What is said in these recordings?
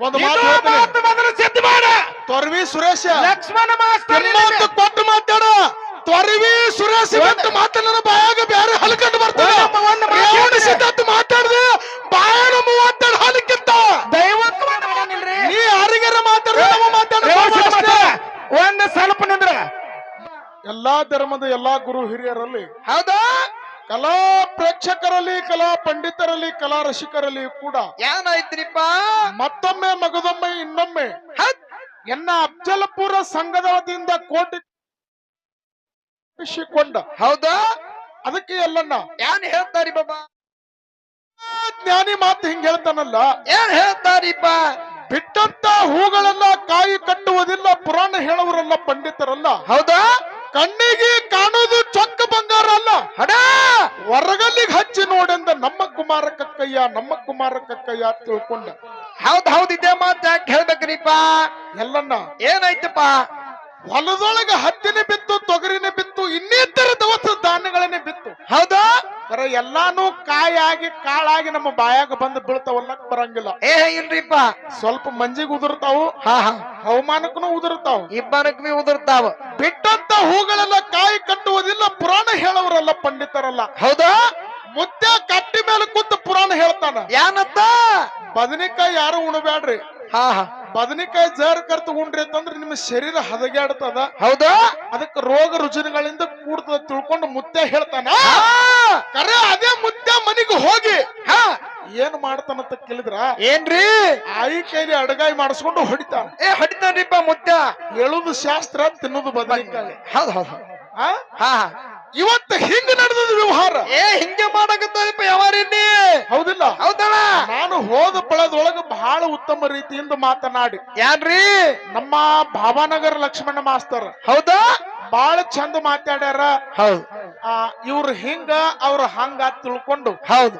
ಒಂದು ಮಾತು ಹೇಳ್ತೀನಿ. ಮಾತು ಮೊದಲು ಸಿದ್ಧ ಮಾಡ. ತೊರವಿ ಸುರೇಶ. ಲಕ್ಷ್ಮಣ ಮಾಸ್ತರ್ ನಿಮ್ಮಂತ ಕೊಟ್ಟು ಮಾತಾಡ. ತೊರವಿ ಸುರೇಶ ಬಾಯಾಗ ಬೇರೆ ಹಲ್ಕಂಡು ಬರ್ತದೆ. ಒಂದು- ಒಂದು ಮಾತು ರೇವಣ ಹೇಳ್ತೀನಿ. ಸಿದ್ಧಾಂತ ಮಾತಾಡ್ದೆ. ಬಾಯಾಗ ಮೂವತ್ತೆರಡು ಹಲಕ್ಕಿಂತ. ದೈವತ್ವ ಮಾಡಾನಿಲ್ರಿ ನೀ ಯಾರಿಗಾರ ಮಾತಾಡ ಮಾತಾಡ ಮಾಸ್ತರ, ಒಂದ್ ಸ್ವಲ್ಪ ನಿಂದ್ರ. ಎಲ್ಲಾ ಧರ್ಮದ ಎಲ್ಲಾ ಗುರು ಹಿರಿಯರಲ್ಲಿ ಹೌದಾ? ಕಲಾ ಪ್ರೇಕ್ಷಕರಲ್ಲಿ ಕಲಾ ಪಂಡಿತರಲ್ಲಿ ಕಲಾ ರಸಿಕರಲ್ಲಿ ಕೂಡ ಏನಾಯ್ತ್ರಿಪ್ಪ ಮತ್ತೊಮ್ಮೆ ಮಗದೊಮ್ಮೆ ಇನ್ನೊಮ್ಮೆ ಎನ್ನ ಅಫಜಲಪುರ ಸಂಘದ ವತಿಯಿಂದ ಕೋಟಿ ಕೊಂಡ. ಹೌದಾ? ಅದಕ್ಕೆ ಎಲ್ಲಣ್ಣ. ಏನ್ ಹೇಳ್ತಾರಿ ಬಾಬಾ ಜ್ಞಾನಿ ಮಾತು ಹಿಂಗ್ ಹೇಳ್ತಾನಲ್ಲ. ಏನ್ ಹೇಳ್ತಾರಿಪ್ಪ? ಬಿಟ್ಟಂತ ಹೂಗಳನ್ನ ಕಾಯಿ ಕಟ್ಟುವುದಿಲ್ಲ ಪುರಾಣ ಹೇಳುವರಲ್ಲ ಪಂಡಿತರಲ್ಲ. ಹೌದಾ? ಕಣ್ಣಿಗೆ ಕಾಣೋದು ಚೊಕ್ಕ ಬಂಗಾರ ಅಲ್ಲ. ಹಡ? ಹೊರಗಲ್ಲಿಗೆ ಹಚ್ಚಿ ನೋಡಂದ ನಮ್ಮ ಕುಮಾರ ಕಕ್ಕಯ್ಯ ನಮ್ಮ ಕುಮಾರ ಕಕ್ಕಯ್ಯ ತಿಳ್ಕೊಂಡ. ಹೌದ್ ಹೌದ್ ಇದೇ ಮಾತ್ ಯಾಕೆ ಹೇಳ್ಬೇಕ್ರಿಪ್ಪ? ಎಲ್ಲನ್ನ ಏನಾಯ್ತಪ್ಪ? ಹೊಲದೊಳಗ ಹತ್ತಿನ ಬಿತ್ತು, ತೊಗರಿನ ಬಿತ್ತು, ಇನ್ನಿತರ ದವಸ ಧಾನ್ಯಗಳನ್ನ ಬಿತ್ತು. ಹೌದಾ? ಬರ ಎಲ್ಲಾನು ಕಾಯಾಗಿ ಕಾಳಾಗಿ ನಮ್ಮ ಬಾಯಾಗ ಬಂದು ಬೀಳ್ತಾವಲ್ಲ ಬರಂಗಿಲ್ಲ. ಏ ಇಲ್ರಿಪ್ಪ. ಸ್ವಲ್ಪ ಮಂಜಿಗೆ ಉದುರ್ತಾವು ಹಾ ಹಾ. ಹವಾಮಾನಕ್ಕೂ ಉದುರ್ತಾವು. ಇಬ್ಬರಕ್ ಬಿ ಉದುರ್ತಾವ. ಬಿಟ್ಟಂತ ಹೂಗಳೆಲ್ಲ ಕಾಯಿ ಕಟ್ಟುವುದಿಲ್ಲ ಪುರಾಣ ಹೇಳವರಲ್ಲ ಪಂಡಿತರಲ್ಲ. ಹೌದಾ? ಮುದ್ದೆ ಕಟ್ಟಿ ಮೇಲೆ ಕುಂತ ಪುರಾಣ ಹೇಳ್ತಾನ. ಏನತ್ತ ಬದನೆಕಾಯಿ ಯಾರು ಉಣಬ್ಯಾಡ್ರಿ? ಹಾ ಹಾ. ಬದನೆಕಾಯಿ ಜರ್ ಕರ್ತ ತಗೊಂಡ್ರಿ ಅಂತಂದ್ರೆ ನಿಮ್ಮ ಶರೀರ ಹದಗ್ಯಾಡ್ತದ ಹೌದಾ? ಅದಕ್ಕೆ ರೋಗ ರುಜಿನಗಳಿಂದ ಕೂಡ್ತದ ತಿಳ್ಕೊಂಡು ಮುದ್ದೆ ಹೇಳ್ತಾನ. ಕರೆ ಅದೇ ಮುದ್ದೆ ಮನೆಗೆ ಹೋಗಿ. ಹಾ. ಏನ್ ಮಾಡ್ತಾನಂತ ಕೇಳಿದ್ರ? ಏನ್ರಿ? ಆಯಿ ಕೈಲಿ ಅಡಗಾಯಿ ಮಾಡಿಸ್ಕೊಂಡು ಹೊಡಿತಾನ. ಏ ಹೊಡಿತಾನ್ರಿಪ್ಪ ಮುತ್ತ ಹೇಳುದು ಶಾಸ್ತ್ರ ತಿನ್ನೋದು ಬದನೆಕಾಯಿ. ಹೌದ್ ಹೌದ್? ಹಾ ಹಾ. ಇವತ್ತು ಹಿಂಗ ನಡೆದದ ವ್ಯವಹಾರ? ಏ ಹಿಂಗೆ ಮಾಡಕತ್ತದಪ್ಪ ಯಾವಾರಿಲ್ಲಿ ಹೌದಿಲ್ಲ? ಹೌದಲ್ಲ ನಾನು ಹೋದ ಬಳದೊಳಗ ಬಹಳ ಉತ್ತಮ ರೀತಿಯಿಂದ ಮಾತನಾಡಿ. ಯಾನ್ರಿ ನಮ್ಮ ಭಾವಾನಗರ ಲಕ್ಷ್ಮಣ ಮಾಸ್ತರ್. ಹೌದಾ? ಬಹಳ ಚಂದ ಮಾತಾಡ್ಯಾರ. ಹೌದು. ಆ ಇವ್ರು ಹಿಂಗ ಅವ್ರ ಹಂಗ ತಿಳ್ಕೊಂಡು ಹೌದು.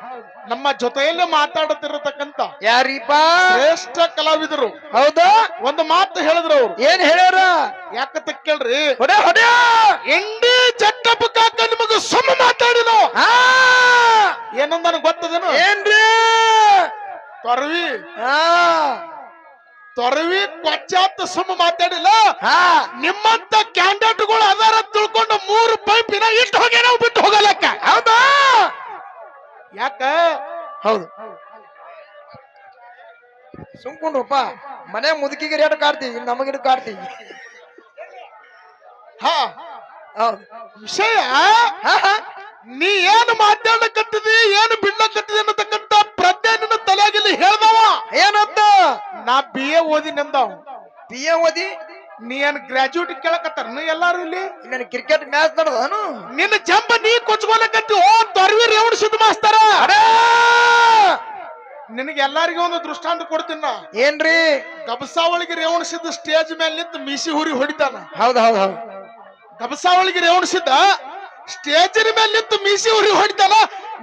ನಮ್ಮ ಜೊತೆಯಲ್ಲಿ ಮಾತಾಡುತ್ತಿರತಕ್ಕಂತ ಯಾರೀಪ ಶ್ರೇಷ್ಠ ಕಲಾವಿದರು. ಹೌದಾ. ಒಂದು ಮಾತು ಹೇಳಿದ್ರು ಅವ್ರು. ಏನ್ ಹೇಳ್ಯಾರ? ಯಾಕತ್ತ ಕೇಳ್ರಿ? ಹೊಡೆ ಹೊಡೆ ಎಂಡಿ ಚಟ್ಟಪ್ಪ ಕಾಕ ನಿಮಗ ಸುಮ್ಮ ಮಾತಾಡಿದ ಹಾ! ಏನಂದ ನನಗೆ ಗೊತ್ತದೇನು? ಏನ್ರಿ? ತೊರವಿ. ಹಾ! ತೊರವಿ ಕೊಚ್ಚಾತ್ ಸುಮ್ಮ ಮಾತಾಡಿಲ್ಲ. ನಿಮ್ಮಂತ ಕ್ಯಾಂಡಿಡೇಟ್ಗಳು ಅದಾರ ತಿಳ್ಕೊಂಡು ಮೂರು ಪೈಪಿನ ಇಟ್ಟು ಹೋಗಿ ನಾವು ಬಿಟ್ಟು ಹೋಗಲಕ್ಕ. ಹೌದಾ? ಯಾಕ? ಹೌದು. ಸುಮ್ಕೊಂಡ್ರಪ್ಪ ಮನೆ ಮುದುಕಿಗೆ ರೇಟ್ ಕಾಡ್ತೀವಿ ನಮಗಿನ ಕಾಡ್ತೀವಿ ಹಾ. ಹೌದು. ವಿಷಯ ನೀ ಏನು ಮಾತಾಡಕತ್ತಿದಿ ಏನು ಬಿಡ್ಲಕತ್ತಿದಿ ಅನ್ನತಕ್ಕಂತ ಪ್ರಜ್ಞೆ ನಿನ್ನ ತಲೆಯಾಗಿಲ್ಲಿ ಹೇಳ್ದವ. ಏನಂತ? ನಾ ಬಿ ಎ ಓದಿನಂದವ್ ಪಿ ಎ ಓದಿ? ನೀ ಏನ್ ಗ್ರಾಜುಯೇಟ್ ಕೇಳಕತ್ತಾರ? ನೀ ಎಲ್ಲಾರು ಇಲ್ಲಿ? ನನ್ನ ಕ್ರಿಕೆಟ್ ಮ್ಯಾಚ್ ನಡೆದನು ನಿನ್ನ ಜಂಬ ನೀ ಕೊಚ್ಕೊಲಕತ್ತಿ ಓ ದರ್ವೀರ್ ರೇವಣ ಸಿದ್ಧ ಮಾಸ್ತಾರ ನಿನಗೆ ಎಲ್ಲಾರಿಗೂ ಒಂದು ದೃಷ್ಟಾಂತ ಕೊಡ್ತೀನಿ ನಾ. ಏನ್ರಿ? ಗಬಸಾವಳಿಗೆ ರೇವಣಸಿದ್ದ ಸ್ಟೇಜ್ ಮೇಲೆ ನಿಂತು ಮೀಸಿ ಹುರಿ ಹೊಡಿತಾನ. ಹೌದು ಹೌದು ಹೌದು. ಗಬಸಾವಳಿಗೆ ರೇವಣಸಿದ್ದ ಸ್ಟೇಜಿನ ಮೇಲೆ ನಿಂತು ಮೀಸಿ ಹುರಿ ಹೊಡಿತಾನ?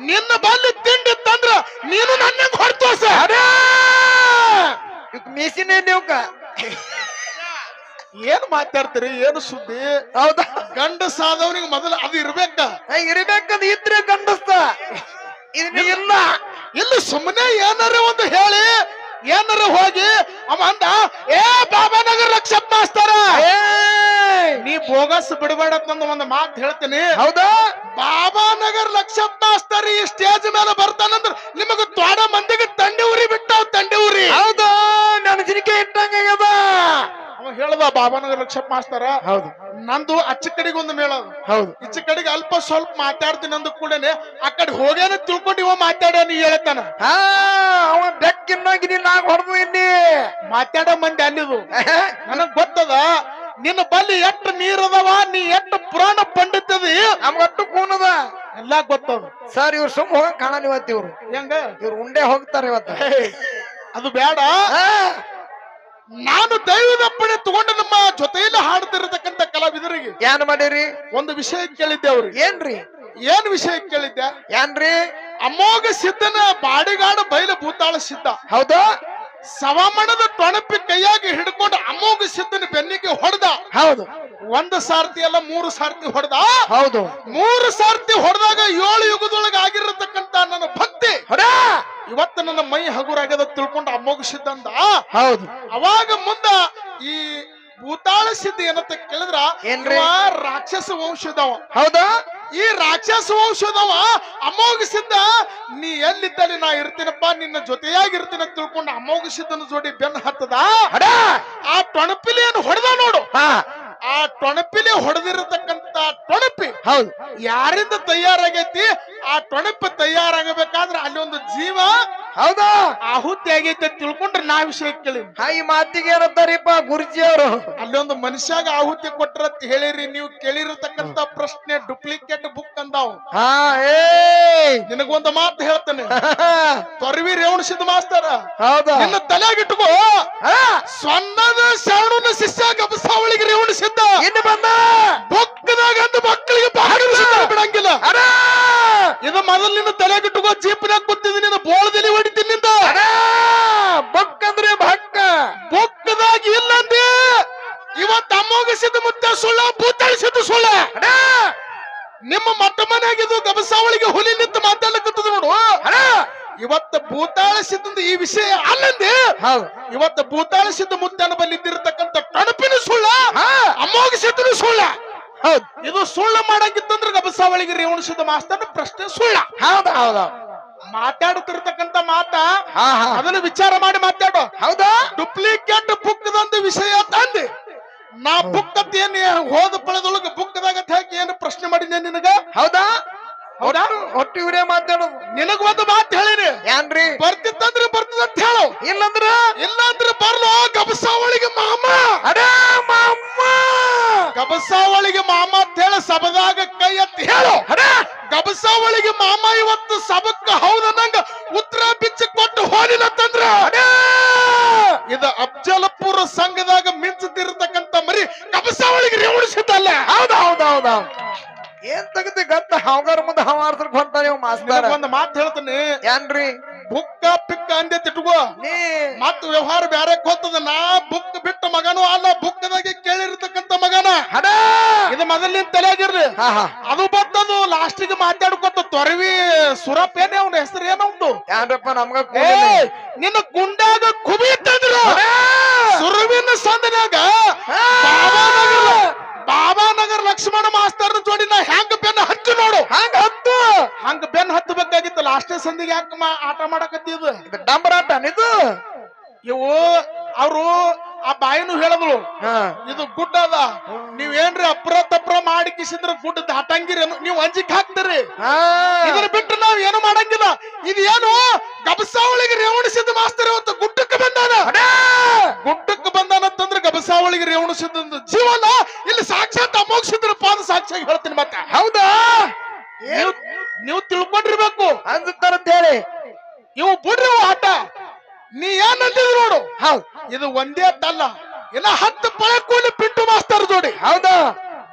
ನಿನ್ನ ಬಲ್ಲಿ ತಿಂಡಿ ತಂದ್ರ ನೀನು ನನ್ನ ಹೊಡ್ತೋಸ ಇಕ್ ಮೀಸಿನೇ ನೀವ್ಕ? ಏನ್ ಮಾತಾಡ್ತೀರಿ? ಏನು ಸುದ್ದಿ? ಹೌದಾ? ಗಂಡ ಸಾದವನಿಗೆ ಮೊದಲು ಅದು ಇರ್ಬೇಕ. ಇರ್ಬೇಕಂದ್ ಇದ್ರೆ ಗಂಡಸ್ತ. ಇಲ್ಲ. ಇಲ್ಲಿ. ಸುಮ್ಮನೆ ಏನಾರ ಒಂದು ಹೇಳಿ. ಏನಾರ ಹೋಗಿ. ಅವ ಅಂದ ಏ ಬಾಬಾನಗರ್ ರಕ್ಷಪ್ ಮಾಸ್ತಾರ! ನೀ ಬೋಗಸ್ ಬಿಡಬೇಡ ಅಂತ ಒಂದು ಮಾತು ಹೇಳ್ತೀನಿ. ಹೌದಾ? ಬಾಬಾನಗರ್ ಲಕ್ಷಪ್ ಮಾಸ್ತಾರ ಈ ಸ್ಟೇಜ್ ಮೇಲೆ ಬರ್ತಾನಂದ್ರ ನಿಮಗ ತ್ವಾಡ ಮಂದಿಗೆ ತಂಡಿ ಉರಿ ಬಿಟ್ಟಾವ್ ತಂಡಿ ಉರಿ ಹೌದಾ? ಮೆಣಸಿನಕಾಯಿ ಇಟ್ಟಂಗ ಹೇಳದ ಅವ ಹೇಳ್ದ ಬಾಬಾನಗರ್ ಲಕ್ಷಪ್ ಮಾಸ್ತಾರ ಹೌದು. ನಂದು ಅಚ್ಚ ಕಡೆಗೆ ಒಂದು ಮೇಳ. ಹೌದು. ಇಚ್ಚ ಕಡೆಗೆ ಅಲ್ಪ ಸ್ವಲ್ಪ ಮಾತಾಡ್ತೀನಿ ಅಂದ ಕೂಡನೆ ಆ ಕಡೆ ಹೋಗ್ಯಾನ ತಿಳ್ಕೊಂಡು ಇವ ಮಾತಾಡ ನೀ ಹೇಳ್ತಾನ. ಹಾ ಅವ ಬೆಕ್ಕಿನ್ನಾಗಿ ನಾಗ ಹೊಡೆದು ಇಲ್ಲಿ. ಮಾತಾಡೋ ಮಂದಿ ಅಲ್ಲಿದು. ನನಗ್ ಗೊತ್ತದ ನಿನ್ನ ಬಲ್ಲಿ ಎಷ್ಟು ನೀರದವ ನೀ ಎಷ್ಟು ಪುರಾಣ ಪಂಡಿತದಿ ನಮ್ಗಟ್ಟು ಕೂನದ ಎಲ್ಲಾ ಗೊತ್ತದ. ಸರ್ ಇವ್ರು ಸುಮ್ ಹೋಗಕ್ ಕಾಣಲ್ಲ ಇವತ್ತು ಇವ್ರು. ಹೆಂಗ? ಇವ್ರು ಉಂಡೆ ಹೋಗ್ತಾರೆ ಇವತ್ತು. ಅದು ಬೇಡ ನಾನು ದೈವದಪ್ಪಣೆ ತಗೊಂಡು ನಮ್ಮ ಜೊತೆಯಲ್ಲಿ ಹಾಡ್ತಿರತಕ್ಕಂತ ಕಲಾವಿದರಿಗೆ ಏನ್ ಮಾಡಿರಿ? ಒಂದು ವಿಷಯ ಕೇಳಿದ್ದೆ ಅವ್ರು ಏನ್ರಿ? ಏನ್ ವಿಷಯ ಕೇಳಿದ್ದೆ? ಏನ್ರಿ ಅಮೋಘ ಸಿದ್ಧನ ಬಾಡಿಗಾಡ ಬಯಲು ಭೂತಾಳ ಸಿದ್ಧ. ಹೌದಾ? ಸವಮಣದ ತೊಣಪಿ ಕೈಯಾಗಿ ಹಿಡ್ಕೊಂಡು ಅಮೋಘ ಸಿದ್ಧನ ಬೆನ್ನಿಗೆ ಹೊಡೆದ. ಹೌದು. ಒಂದು ಸಾರ್ತಿ ಅಲ್ಲ ಮೂರು ಸಾರ್ತಿ ಹೊಡೆದ. ಹೌದು. ಮೂರು ಸಾರ್ತಿ ಹೊಡೆದಾಗ ಏಳು ಯುಗದೊಳಗೆ ಆಗಿರತಕ್ಕಂತ ನನ್ನ ಭಕ್ತಿ. ಇವತ್ತು ನನ್ನ ಮೈ ಹಗುರಾಗ್ಯದ ತಿಳ್ಕೊಂಡು ಅಮೋಘ ಸಿದ್ಧ ಅಂದ. ಹೌದು. ಅವಾಗ ಮುಂದ ಈ ಭೂತಾಳ ಸಿದ್ಧ ಏನಂತ ಕೇಳಿದ್ರ ರಾಕ್ಷಸ ವಂಶದವ. ಹೌದಾ? ಈ ರಾಕ್ಷಸ ವಂಶದವ ಅಮೋಘ ನೀ ಎಲ್ಲಿದ್ದಲ್ಲಿ ನಾ ಇರ್ತೀನಪ್ಪ? ನಿನ್ನ ಜೊತೆಯಾಗಿರ್ತೀನಿ ಅಂತ ತಿಳ್ಕೊಂಡು ಅಮೋಘಸಿದ್ದನ ಜೋಡಿ ಬೆನ್ನ ಹತ್ತದ? ಹೊಡ ಆ ಟೊಣಪಿಲಿಯನ್ನು ಹೊಡೆದ ನೋಡು. ಆ ಟೊಣಪಿಲಿ ಹೊಡೆದಿರತಕ್ಕಂತ ಟೊಣಪಿ ಹೌದು. ಯಾರಿಂದ ತಯಾರಾಗೈತಿ? ಆ ಟೊಣಪಿ ತಯಾರಾಗಬೇಕಾದ್ರೆ ಅಲ್ಲಿ ಒಂದು ಜೀವ ಹೌದಾ? ಆಹುತಿ ಆಗೈತೆ ತಿಳ್ಕೊಂಡ್ರೆ ನಾ ವಿಷಯ ಕೇಳಿ ಹಾ ಈ ಮಾತಿಗೆ ಏನಂತಾರಿಪ್ಪ ಗುರುಜಿ ಅವರು ಅಲ್ಲಿ ಒಂದು ಮನುಷ್ಯಾಗ ಆಹುತಿ ಕೊಟ್ರ ಅಂತ ಹೇಳಿರಿ ನೀವು ಕೇಳಿರತಕ್ಕಂತ ಪ್ರಶ್ನೆ ಡುಪ್ಲಿಕೇಟ್ ಬುಕ್ ಅಂದಾವ್. ಹಾ ಏ! ನಿನಗೊಂದು ಮಾತು ಹೇಳ್ತೇನೆ. ತೊರವಿ ಸಿದ್ಧ ಮಾಸ್ತರ. ಹೌದಾ? ನಿನ್ನ ತಲೆಯಾಗಿಟ್ಟುಕೋ ಹಾ. ಸ್ವಂದದ ಶಾವಣನ ಶಿಷ್ಯ ಗಬಸಾವಳಿಗೆ ರೇವಣಿಸಿದ್ದ. ಇನ್ನು ಬಂದ? ಬೊಕ್ಕದಾಗ ಅಂದ ಮಕ್ಕಳಿಗೆ ಬಹಳ ಅಡ ಇದು ಮೊದಲು ನಿನ್ನ ತಲೆಯಾಗಿಟ್ಟುಕೋ ಜೀಪ್ನಾಗ ಕೂತಿದ್ದೀನಿ ನಿನ್ನ ಬೋಳದಲ್ಲಿ ಹೊಡಿತೀನಿ ನಿಂದ. ಬೊಕ್ಕ ಬೊಕ್ ಅಂದ್ರೆ ಭಕ್ಕ ಇಲ್ಲ ಅಂದಿ. ಇವತ್ತು ಮುತ್ತ ಸುಳ್ಳ ಭೂತಾಳಿಸಿದ ಸುಳ್ಳ. ಅಡ ನಿಮ್ಮ ಮಟ್ಟ ಮನೆಯಾಗಿದ್ದು ಗಬಸಾವಳಿಗೆ ಹುಲಿ ನಿಂತು ಮಾತಾಡ್ಲಿಕ್ಕತ್ತದ ನೋಡು. ಇವತ್ತು ಭೂತಾಳಿಸಿದ ಈ ವಿಷಯ ಅಲ್ಲಂದಿ. ಇವತ್ತು ಭೂತಾಳಿಸಿದ ಮುತ್ತನ ಬಲ್ಲಿದ್ದಿರತಕ್ಕಂತ ಕಣಪಿನ ಸುಳ್ಳ ಹಾ. ಅಮೋಘಿಸಿದ್ರು ಸುಳ್ಳ. ಹೌದು. ಇದು ಸುಳ್ಳ ಮಾಡಂಗಿತ್ತಂದ್ರೆ ಗಬಸಾವಳಿಗೆ ರೇವಣಿಸಿದ ಮಾಸ್ತನ ಪ್ರಶ್ನೆ ಸುಳ್ಳ. ಹೌದ ಹೌದ ಮಾತಾಡುತ್ತಿರ್ತಕ್ಕಂತ ಮಾತ ಅದನ್ನು ವಿಚಾರ ಮಾಡಿ ಮಾತಾಡೋ. ಹೌದಾ. ಡುಪ್ಲಿಕೇಟ್ ಬುಕ್ದಂದು ವಿಷಯ ತಂದೆ ನಾ ಬುಕ್ ಅಂತ ಏನ್ ಹೋದ ಪಳದೊಳಗ ಬುಕ್ದಾಗ ಹಾಕಿ ಏನು ಪ್ರಶ್ನೆ ಮಾಡಿದ್ದೆ ನಿನಗ? ಹೌದಾ? ಹೌದಾ? ಒಟ್ಟು ಇವರೇ ಮಾತಾಡೋದು ನಿನಗ ಒಂದು ಮಾತು ಹೇಳಿನಿ. ಏನ್ರಿ? ಬರ್ತಿತ್ತಂದ್ರೆ ಬರ್ತದಂತ ಹೇಳು. ಇಲ್ಲಂದ್ರ? ಇಲ್ಲಾಂದ್ರೆ ಬರ್ಲೋ ಗಬಸಾವಳಿಗೆ ಮಾಮ. ಗಬಸಾವಳಿಗೆ ಮಾಮ ಅಂತ ಹೇಳ ಸಬದಾಗ ಕೈ ಎತ್ತಿ ಹೇಳು. ಗಬಸಾವಳಿಗೆ ಮಾಮ ಇವತ್ತು ಸಬಕ್ಕ ಹೌದನ್ನಂಗ ಉತ್ತರ ಬಿಚ್ಚಿ ಕೊಟ್ಟು ಹೋಲಿಲ್ಲ ತಂದ್ರ. ಇದು ಅಫ್ಜಲಪುರ ಸಂಘದಾಗ ಮಿಂಚುತ್ತಿರತಕ್ಕಂತ ಮರಿ ಗಬಸಾವಳಿಗೆ ರೇವಣಿಸಿದ್ದಲ್ಲ ಹೌದು ಹೌದು ಹೌದು ಏನ್ ತೆಗದಿ ಗತ್ತ? ಹಾವಗಾರ ಮುಂದೆ ಹವಾರ್ಸಕ್ ಹೊಂಟ ನೀವು ಮಾಸ್ತಾರ? ಒಂದು ಮಾತು ಹೇಳ್ತೀನಿ. ಏನ್ರಿ? ಬುಕ್ಕ ಪಿಕ್ಕ ಅಂದೆ ತಿಟ್ಕೋ ನೀ ಮತ್ ವ್ಯವಹಾರ ಬ್ಯಾರೆ ಗೊತ್ತದ. ನಾ ಬುಕ್ ಬಿಟ್ಟ ಮಗನು ಅಲ್ಲ ಬುಕ್ದಾಗೆ ಕೇಳಿರ್ತಕ್ಕಂತ ಮಗನ. ಅಡ ಇದು ಮೊದಲಿನ ತಲೆಯಾಗಿರ್ರಿ ಅದು ಬರ್ತದು ಲಾಸ್ಟಿಗೆ ಮಾತಾಡ್ಕೊತ ತೊರವಿ ಸುರಪ್ ಏನೇ ಅವನ ಹೆಸರು ಏನವ್ದು ಯಾರಪ್ಪ ನಮ್ಗ. ನಿನ್ನ ಗುಂಡಾಗ ಕುಬಿ ತಂದ್ರ ಅಡ! ಸುರವಿನ ಸಂದನ್ಯಾಗ ಹಾ! ಬಾಬಾನಗರ ಬಾಬಾನಗರ ಲಕ್ಷ್ಮಣ ಮಾಸ್ತರ್ನ ಜೋಡಿ ನಾ ಹೆಂಗ ಬೆನ್ನ ಹಚ್ಚು ನೋಡು ಹಂಗ ಹತ್ತು ಹಂಗ ಬೆನ್ನ ಲಾಸ್ಟೇ ಸಂದಿಗೆ ಯಾಕೆ ಆಟ ಮಾಡಕತ್ತಿದ್ ಇದು? ಡಂಬರಾಟ ಇದು? ಇವು ಅವರು ಆ ಬಾಯಿನೂ ಹೇಳಿದಳು ಇದು ಗುಡ್ಡ ಅದ. ನೀವೇನ್ರಿ ಅಪ್ರ ತಪ್ರ ಮಾಡಿ ಕಿಸಿದ್ರ ಗುಡ್ಡ ದಾಟಂಗಿರಿ ನೀವು ಅಂಜಿಕ್ ಹಾಕ್ತೀರಿ. ಇದ್ರ ಇದನ್ನ ಬಿಟ್ಟು ನಾವ್ ಏನು ಮಾಡಂಗಿಲ್ಲ. ಇದೇನು ಏನು ಗಬಸಾವಳಿಗೆ ರೇವಣಿಸಿದ ಮಾಸ್ತರ್ ಇವತ್ತು ಗುಡ್ಡಕ್ಕೆ ಬಂದಾನ! ಗುಡ್ಡಕ್ಕೆ ಬಂದಾನ ಅಂತಂದ್ರೆ ಗಬಸಾವಳಿಗೆ ರೇವಣಿಸಿದ ಜೀವನ. ಇಲ್ಲಿ ಸಾಕ್ಷಾತ್ ಅಮೋಕ್ಷಿದ್ರ ಪಾದ ಸಾಕ್ಷಿಯಾಗಿ ಹೇಳ್ತೀನಿ ಮತ್ತೆ. ಹೌದಾ? ನೀವು ತಿಳ್ಕೊಂಡಿರ್ಬೇಕು. ಅಂತ ಹೇಳಿ ಇವು ಬಿಡ್ರಿ ಆಟ. ನೀ ಏನು ಅಂದಿದ್ರು ನೋಡು. ಹೌದು. ಇದು ಒಂದೇ ತಲ್ಲ. ಇನ್ನ ಹತ್ತು ಪಳೆ ಕೂಲಿ ಪಿಂಟು ಮಾಸ್ತರ್ ಜೋಡಿ. ಹೌದಾ.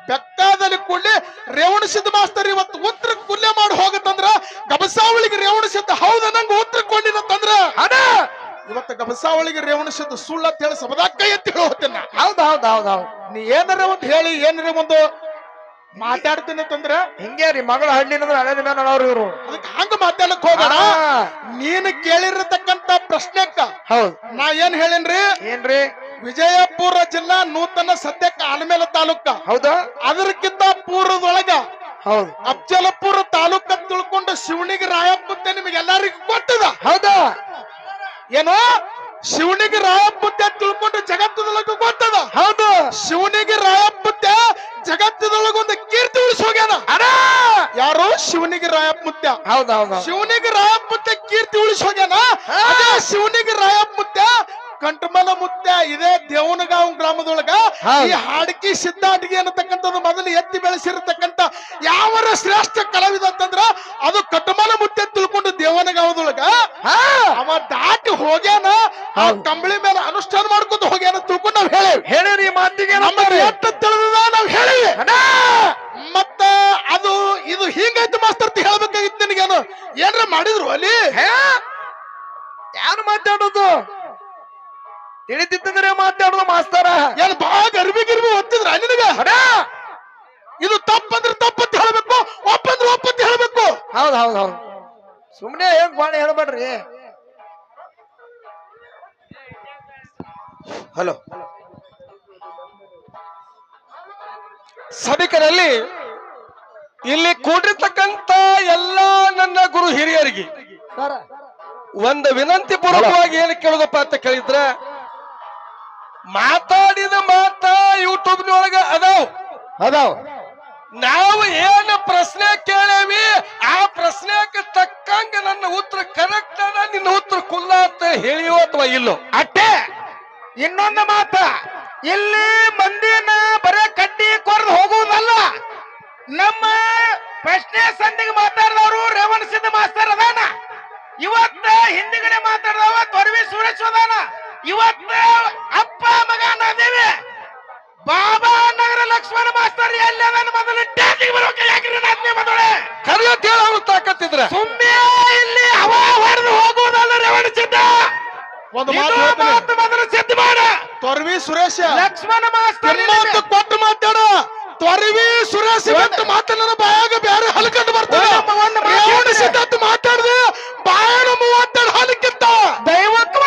ಬೆಕ್ಕಾದಲ್ಲಿ ಕೂಡಿ ರೇವಣಸಿದ್ದ ಮಾಸ್ತರ್ ಇವತ್ತು ಉತ್ತರ ಕುಲ್ಲೆ ಮಾಡಿ ಹೋಗತ್ತಂದ್ರ ಗಬಸಾವಳಿಗೆ ರೇವಣಸಿದ್ದ ಹೌದ ನಂಗೆ ಉತ್ತರ ಕೊಂಡಿರತ್ತಂದ್ರ ಅದ. ಇವತ್ತು ಗಬಸಾವಳಿಗೆ ರೇವಣಸಿದ್ದ ಸುಳ್ಳ ಅಂತ ಹೇಳಿ ಸಬದಾಗ ಕೈ ಎತ್ತಿ ಹೋಗ್ತೇನೆ ಹೌದ್ ಹೌದ್ ಹೌದ್ ಹೌದ್. ನೀ ಏನಾರ ಒಂದು ಹೇಳಿ ಏನಾರ ಒಂದು ಮಾತಾಡ್ತೀನಿ ಅಂತಂದ್ರ ಹಿಂಗೆ ರೀ ಮಗಳ ಹಣ್ಣಿನ ಹಳೆ ದಿನ ನೋಡೋರು ಇವರು. ಅದಕ್ಕೆ ಹಂಗ ಮಾತಾಡಕ್ ಹೋಗೋಣ. ನೀನು ಕೇಳಿರತಕ್ಕಂತ ಪ್ರಶ್ನೆಕ್ಕ ಹೌದು. ನಾ ಏನ್ ಹೇಳಿನ್ರಿ? ಏನ್ರಿ ವಿಜಯಪುರ ಜಿಲ್ಲಾ ನೂತನ ಸದ್ಯಕ್ಕೆ ಆಲ್ಮೇಲ ತಾಲೂಕ. ಹೌದಾ? ಅದಕ್ಕಿಂತ ಪೂರ್ವದೊಳಗ ಹೌದು. ಅಫ್ಜಲಪುರ ತಾಲೂಕ ತಿಳ್ಕೊಂಡು ಶಿವನಿಗೆ ರಾಯಪ್ಪ ನಿಮಗೆ ಎಲ್ಲರಿಗೂ ಗೊತ್ತದ? ಹೌದಾ? ಏನೋ? ಶಿವನಿಗೆ ರಾಯಪ್ಪತ್ತೆ ಅಂತ ತಿಳ್ಕೊಂಡು ಜಗತ್ತದೊಳಗ ಗೊತ್ತದ? ಹೌದು. ಶಿವನಿಗೆ ರಾಯಪ್ಪತ್ತೆ ಜಗತ್ತದೊಳಗೆ ಒಂದು ಕೀರ್ತಿ ಉಳಿಸೋಗ್ಯಾನ ಅಡ ಯಾರು? ಶಿವನಿಗೆ ರಾಯಪ್ಪತ್ಯ ಹೌದೌದು ಹೌದ್ ಹೌದ್. ಶಿವನಿಗೆ ರಾಯಪುತ್ಯ ಕೀರ್ತಿ ಉಳಿಸೋಗ್ಯಾನ. ಅದೇ ಶಿವನಿಗೆ ರಾಯಪ್ಪತ್ಯ ಕಂಟಮಲ ಮುತ್ಯ ಇದೇ ದೇವನಗಾಂವ್ ಗ್ರಾಮದೊಳಗ. ಈ ಹಾಡ್ಕಿ ಸಿದ್ದಾಟಿಗೆ ಅನ್ನತಕ್ಕಂಥದ್ದು ಮೊದಲು ಎತ್ತಿ ಬೆಳೆಸಿರತಕ್ಕಂತ ಯಾವರ ಶ್ರೇಷ್ಠ ಕಲಾವಿದ ಅಂತಂದ್ರ ಅದು ಕಟಮಲ ಮುತ್ಯ ತಿಳ್ಕೊಂಡು ದೇವನಗಾಂವದೊಳಗ ಅವ ದಾಟಿ ಹೋಗ್ಯಾನ ಆ. ಕಂಬಳಿ ಮೇಲೆ ಅನುಷ್ಠಾನ ಮಾಡ್ಕೊಂಡು ಹೋಗ್ಯಾನ ತಿಳ್ಕೊಂಡು ನಾವ್ ಹೇಳೇವಿ. ಹೇಳಿರಿ ಈ ಮಾತಿಗೆ ಎಟ್ಟ ತಿಳಿದ ನಾವು ಹೇಳಿ ಅಡ ಮತ್ತ ಅದು ಇದು ಹಿಂಗೈತಿ ಮಾಸ್ತರ್ ಹೇಳ್ಬೇಕಾಗಿತ್ತು ನಿನಗೇನು? ಏನ್ರ ಮಾಡಿದ್ರು ಅಲ್ಲಿ? ಯಾರು ಮಾತಾಡೋದು? ತಿಳಿದಿತ್ತಂದ್ರೆ ಮಾತಾಡೋದು ಮಾಸ್ತಾರ. ಎಲ್ಲಿ ಬಾ ಗರ್ಭಿ ಗಿರ್ಬಿ ಒತ್ತಿದ್ರ ನಿನಗ? ಅಡ ಇದು ತಪ್ಪಂದ್ರೆ ತಪ್ಪಂತ ಹೇಳ್ಬೇಕು ಒಪ್ಪಂದ್ರೆ ಒಪ್ಪಂತ ಹೇಳ್ಬೇಕು. ಹೌದ್ ಹೌದ್ ಹೌದು. ಸುಮ್ನೆ ಹೆಂಗ್ ಬಾಣಿ ಹೇಳ್ಬೇಡ್ರಿ. ಹಲೋ. ಸಭಿಕರಲ್ಲಿ ಇಲ್ಲಿ ಕೂಡಿರ್ತಕ್ಕಂತ ಎಲ್ಲಾ ನನ್ನ ಗುರು ಹಿರಿಯರಿಗೆ ಸರ. ಒಂದು ವಿನಂತಿ ಪೂರ್ವಕವಾಗಿ ಏನು ಕೇಳುದಪ್ಪ ಅಂತ ಕೇಳಿದ್ರ ಮಾತಾಡಿದ ಮಾತ ಯೂಟ್ಯೂಬ್ ನೊಳಗ ಅದಾವ್. ಅದಾವ್. ನಾವು ಏನು ಪ್ರಶ್ನೆ ಕೇಳೇವಿ ಆ ಪ್ರಶ್ನೆಗೆ ತಕ್ಕಂಗ ನನ್ನ ಉತ್ತರ ಕರೆಕ್ಟ್ ಅದ ನಿನ್ನ ಉತ್ತರ ಕುಲ್ಲ ಅಂತ ಹೇಳಿಯೋ ಅಥವಾ ಇಲ್ಲೋ? ಅಟ್ಟೆ ಇನ್ನೊಂದು ಮಾತ ಇಲ್ಲಿ ಮಂದಿನ ಬರೇ ಕಟ್ಟಿ ಕೊರ್ದು ಹೋಗುವುದಲ್ಲ. ನಮ್ಮ ಪ್ರಶ್ನೆ ಸಂದಿಗೆ ಮಾತಾಡಿದವರು ರೇವಣ ಸಿದ್ಧ ಮಾಸ್ತರ್ ಅದಾನ. ಇವತ್ತ ಹಿಂದಿಗಡೆ ಮಾತಾಡಿದವ ತೊರವಿ ಸುರೇಶ್ ಅದಾನ. ಇವತ್ತ ಅಪ್ಪ ಮಗ ನಾದೇವಿ ಬಾಬಾ ನಗರ ಲಕ್ಷ್ಮಣ ಮಾಸ್ತರ್ ಎಲ್ಲ ಅದಾನ ಮೊದಲು ಟ್ಯಾಜಿಗೆ ಬರೋಕೆ ಯಾಕ್ರಿ ನಾದ್ನಿ ಮೊದಲೇ. ಕರೆಯೋತ್ ಹೇಳ ಅವ್ರು ತಾಕತ್ತಿದ್ರ. ಸುಮ್ಮನೆ ಇಲ್ಲಿ ಹವ ಹೊಡೆದು ಹೋಗುವುದಲ್ಲ ರೇವಣ ಸಿದ್ಧ ಒಂದು ಮಾತು ಹೇಳ್ತೀನಿ. ಮಾತು ಮೊದಲು ಸಿದ್ಧ ಮಾಡ. ತೊರವಿ ಸುರೇಶ. ಲಕ್ಷ್ಮಣ ಮಾಸ್ತರ್ ಮಾತು ಕೊಟ್ಟು ಮಾತಾಡ. ತೊರವಿ ಸುರೇಶ ಬಂತು ಮಾತನ್ನ ಬಾಯಾಗ ಬ್ಯಾರೆ ಹಲಕಂದು ಬರ್ತದೆ. ಒಂದು- ಒಂದು ಮಾತು ಹೇಳ್ತೀನಿ. ಸಿದ್ಧಾಂತ ಮಾತಾಡ್ದೆ ಬಾಯಾನ ಮೂವತ್ತೆರಡು ಹಲಕ್ಕಿಂತ. ದೈವಕ್ಕೆ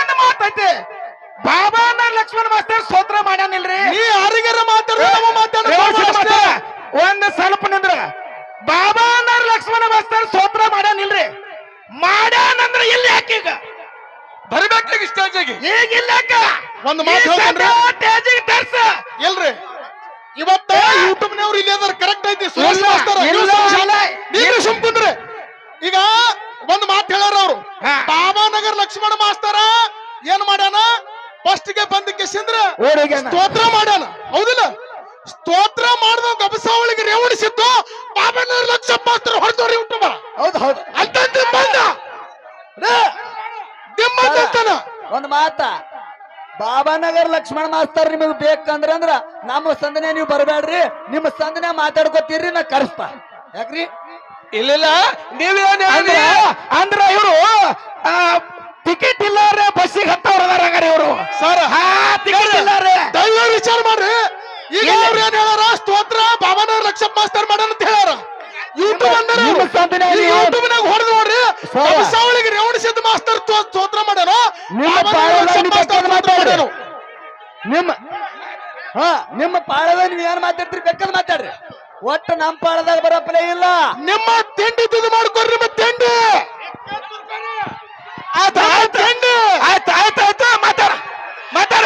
ಬಾಬಾನ ಲಕ್ಷ್ಮಣ ಮಾಸ್ತರ್ ಸ್ತೋತ್ರ ಮಾಡ್ಯಾನಿಲ್ರಿ. ನೀ ಯಾರಿಗಾರ ಮಾತಾಡ ಮಾತಾಡ ರೇವಣ ಸಿದ್ಧ ಮಾಸ್ತರ್, ಒಂದ್ ಸ್ವಲ್ಪ ನಿಂದ್ರ. ಬಾಬಾನ ಲಕ್ಷ್ಮಣ ಮಾಸ್ತರ್ ಸ್ತೋತ್ರ ಮಾಡ್ಯಾನಿಲ್ರಿ. ಮಾಡ್ಯಾನಂದ್ರ ಇಲ್ಲಿ ಯಾಕೀಗ ಬರ್ಬೇಕಾಗಿ ಸ್ಟೇಜಿಗೆ. ಈಗ ಇಲ್ಲ ಒಂದ್ ಮಾತು ಹೇಳ್ತೇನ್ರಿ. ಸದ್ಯ ಸ್ಟೇಜಿಗೆ ತರ್ಸ. ಎಲ್ರಿ ಇವತ್ತ ಯೂಟ್ಯೂಬ್ ನವ್ರು ಇಲ್ಲಿ ಅದಾರ ಕರೆಕ್ಟ್ ಐತಿ? ಸುರೇಶ್ ಮಾಸ್ತರ ಇಲ್ಲ, ನೀವು ಸುಮ್ನೆ- ಇಲ್ಲ. ನೀವು ಸುಮ್ ಕುಂದ್ರಿ. ಈಗ ಒಂದ್ ಮಾತು ಹೇಳ್ಯಾರ ಅವ್ರು. ಬಾಬಾ ಬಾಬಾನಗರ್ ಲಕ್ಷ್ಮಣ ಮಾಸ್ತರ ಏನ್ ಮಾಡ್ಯಾನ? ಫಸ್ಟ್ಗೆ ಬಂದ ಕಿಸಿಂದ್ರ ಸ್ತೋತ್ರ ಮಾಡೋಣ ಹೌದಿಲ್ಲ? ಸ್ತೋತ್ರ ಮಾಡಿದ ಗಬಸಾವಳಿಗೆ ರೇವಣಿಸಿದ್ದು ಬಾಬಾನಗರ್ ಲಕ್ಷ ಮಾಸ್ತರ ಹೊರತೋರಿ ಯೂಟ್ಯೂಬ ಹೌದು ಹೌದು. ಅಂತ ದಿಮ್ಮಂದ ದಿಮ್ಮಂದ ಅಂತಾನ. ಒಂದ್ ಮಾತ. ಬಾಬಾನಗರ್ ಲಕ್ಷ್ಮಣ ಮಾಸ್ತರ್ ನಿಮಗ್ ಬೇಕಂದ್ರ ಅಂದ್ರ ನಮ್ಮ ಸಂದನೆ ನೀವು ಬರಬೇಡ್ರಿ ನಿಮ್ಮ ಸಂದನೆ ಮಾತಾಡ್ಕೊತೀರಿ ನಾ ಕರೆಸ್ತಾ ಯಾಕ್ರಿ? ಇಲ್ಲ ನೀವೇನ್ ಅಂದ್ರ ಅಂದ್ರ ಇವರು ಟಿಕೆಟ್ ಇಲ್ಲಾರೆ ಬಸ್ಸಿಗೆ ಹತ್ತವ್ರ ಇವರು ಸರ್ ಹಾ ಟಿಕೆಟ್ ಇಲ್ಲಾರೆ ದೈವ ವಿಚಾರ ಮಾಡ್ರಿ ಈಗ ಅವ್ರು ಏನ್ ಹೇಳ್ಯಾರ ಸ್ತೋತ್ರ ಬಾಬಾನಗರ್ ಮಾಸ್ಟರ್ ಮಾಡೋಣ ಅಂತ ಹೇಳ್ಯಾರ. ಯೂಟ್ಯೂಬ್ ಅಂದ್ರೆ ಯೂಟ್ಯೂಬ್ ನಾಗ ಹೊಡೆದು ನೋಡ್ರಿ ಸಾವಳಿಗೆ ರೇವಣ ಸಿದ್ಧ ಮಾಸ್ಟರ್ ಸ್ತೋ- ಸ್ತೋತ್ರ ಮಾಡ್ಯಾನ ನಿಮ್ಮ ಹ. ನಿಮ್ಮ ಹಾ ನಿಮ್ಮ ಪಾಳದ ನೀವ್ ಏನ್ ಮಾತಾಡ್ತೀರಿ? ಬೇಕಾದ್ ಮಾತಾಡ್ರಿ. ಒಟ್ಟು ನಮ್ಮ ಪಾಳದಾಗ ಬರಪ್ಪಲೇ ಇಲ್ಲ. ನಿಮ್ಮ ತಿಂಡಿ ತಿಂದು ಮಾಡ್ಕೊಡ್ರಿ ನಿಮ್ಮ ತಿಂಡಿ. ಆಯ್ತು ಆಯ್ತು ತಿಂಡಿ. ಆಯ್ತು ಆಯ್ತು ಆಯ್ತು ಮಾತಾಡ ಮಾತಾಡ.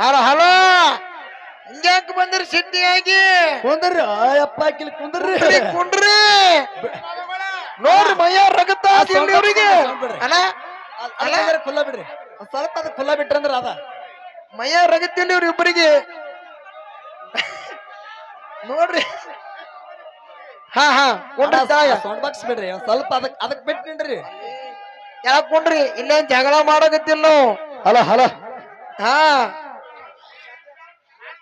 ಅಲ್ಲ ಹಲೋ. ಹಿಂಗ್ಯಾಕ್ ಬಂದಿರಿ ಸಿಟ್ಟಿಯಾಗಿ ಕುಂದ್ರಿ. ಅಯ್ಯಪ್ಪ ಕಿಲ್ ಕುಂದ್ರಿ. ಕುಂಡ್ರಿ, ನೋಡ್ರಿ ಮೈಯ ರಗತ ಅವ್ರಿಗೆ. ಅಲ್ಲ ಅಲ್ಲ ಖುಲ್ಲ ಬಿಡ್ರಿ. ಸ್ವಲ್ಪ ಅದ ಕುಲ್ಲ ಬಿಟ್ರಂದ್ರ ಅದ? ಮೈಯ ರಗತಿಲ್ಲ ಇವ್ರ ಇಬ್ಬರಿಗೆ. ನೋಡ್ರಿ. ಹಾ ಹಾ ಕುಂಡ್ರಿ ಸೌಂಡ್ ಬಾಕ್ಸ್ ಬಿಡ್ರಿ ಸ್ವಲ್ಪ ಅದಕ್ ಅದಕ್ ಬಿಟ್ ನಿಂಡ್ರಿ ಯಾಕೆ ಕುಂಡ್ರಿ ಇಲ್ಲೇನ್ ಜಗಳ ಮಾಡೋಗತ್ತಿಲ್ಲ ನಾವು? Hello hello. ಹಾ.